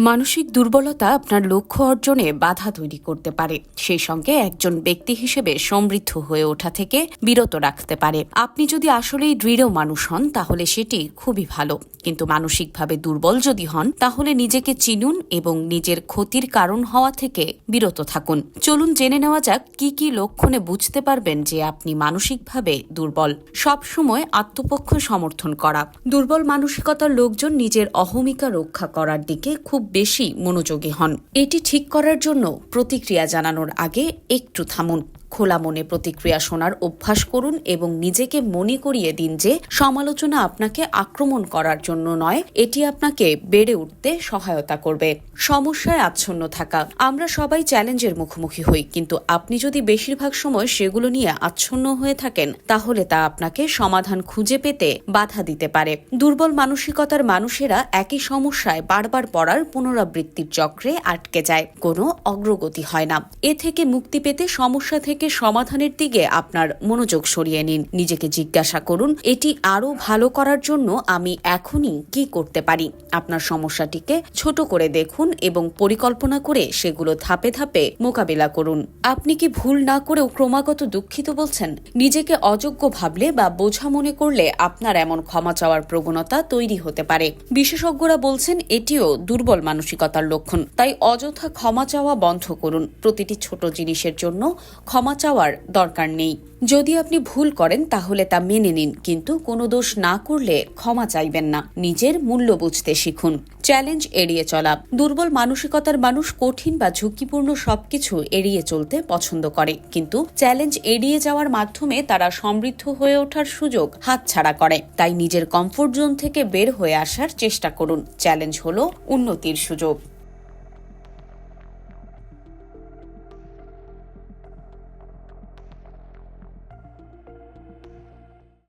মানসিক দুর্বলতা আপনার লক্ষ্য অর্জনে বাধা তৈরি করতে পারে। সেই সঙ্গে একজন ব্যক্তি হিসেবে সমৃদ্ধ হয়ে ওঠা থেকে বিরত রাখতে পারে। আপনি যদি আসলেই দৃঢ় মানুষ হন, তাহলে সেটি খুবই ভালো। কিন্তু মানসিকভাবে দুর্বল যদি হন, তাহলে নিজেকে চিনুন এবং নিজের ক্ষতির কারণ হওয়া থেকে বিরত থাকুন। চলুন জেনে নেওয়া যাক কি কি লক্ষণে বুঝতে পারবেন যে আপনি মানসিকভাবে দুর্বল। সবসময় আত্মপক্ষ সমর্থন করা। দুর্বল মানসিকতার লোকজন নিজের অহমিকা রক্ষা করার দিকে খুব বেশি মনোযোগী হন। এটি ঠিক করার জন্য প্রতিক্রিয়া জানানোর আগে একটু থামুন। খোলা মনে প্রতিক্রিয়া শোনার অভ্যাস করুন এবং নিজেকে মনে করিয়ে দিন যে সমালোচনা আপনাকে আক্রমণ করার জন্য নয়, এটি আপনাকে বেড়ে উঠতে সহায়তা করবে। সমস্যায় আচ্ছন্ন থাকা। আমরা সবাই চ্যালেঞ্জের মুখোমুখি হই, কিন্তু আপনি যদি বেশিরভাগ সময় সেগুলো নিয়ে আচ্ছন্ন হয়ে থাকেন, তাহলে তা আপনাকে সমাধান খুঁজে পেতে বাধা দিতে পারে। দুর্বল মানসিকতার মানুষেরা একই সমস্যায় বারবার পড়ার পুনরাবৃত্তির চক্রে আটকে যায়। কোনো অগ্রগতি হয় না। এ থেকে মুক্তি পেতে সমস্যা থেকে সমাধানের দিকে আপনার মনোযোগ সরিয়ে নিন। নিজেকে জিজ্ঞাসা করুন, এটি আরও ভালো করার জন্য আমি এখনই কি করতে পারি? আপনার সমস্যাটিকে ছোট করে দেখুন এবং পরিকল্পনা করে সেগুলো ধাপে ধাপে মোকাবিলা করুন। আপনি কি ভুল না করেও ক্রমাগত দুঃখিত বলছেন? নিজেকে অযোগ্য ভাবলে বা বোঝা মনে করলে আপনার এমন ক্ষমা চাওয়ার প্রবণতা তৈরি হতে পারে। বিশেষজ্ঞরা বলছেন, এটিও দুর্বল মানসিকতার লক্ষণ। তাই অযথা ক্ষমা চাওয়া বন্ধ করুন। প্রতিটি ছোট জিনিসের জন্য ক্ষমা চাওয়ার দরকার নেই। যদি আপনি ভুল করেন, তাহলে তা মেনে নিন, কিন্তু কোনো দোষ না করলে ক্ষমা চাইবেন না। নিজের মূল্য বুঝতে শিখুন। চ্যালেঞ্জ এড়িয়ে চলা। দুর্বল মানসিকতার মানুষ কঠিন বা ঝুঁকিপূর্ণ সবকিছু এড়িয়ে চলতে পছন্দ করে, কিন্তু চ্যালেঞ্জ এড়িয়ে যাওয়ার মাধ্যমে তারা সমৃদ্ধ হয়ে ওঠার সুযোগ হাতছাড়া করে। তাই নিজের কমফোর্ট জোন থেকে বের হয়ে আসার চেষ্টা করুন। চ্যালেঞ্জ হলো উন্নতির সুযোগ।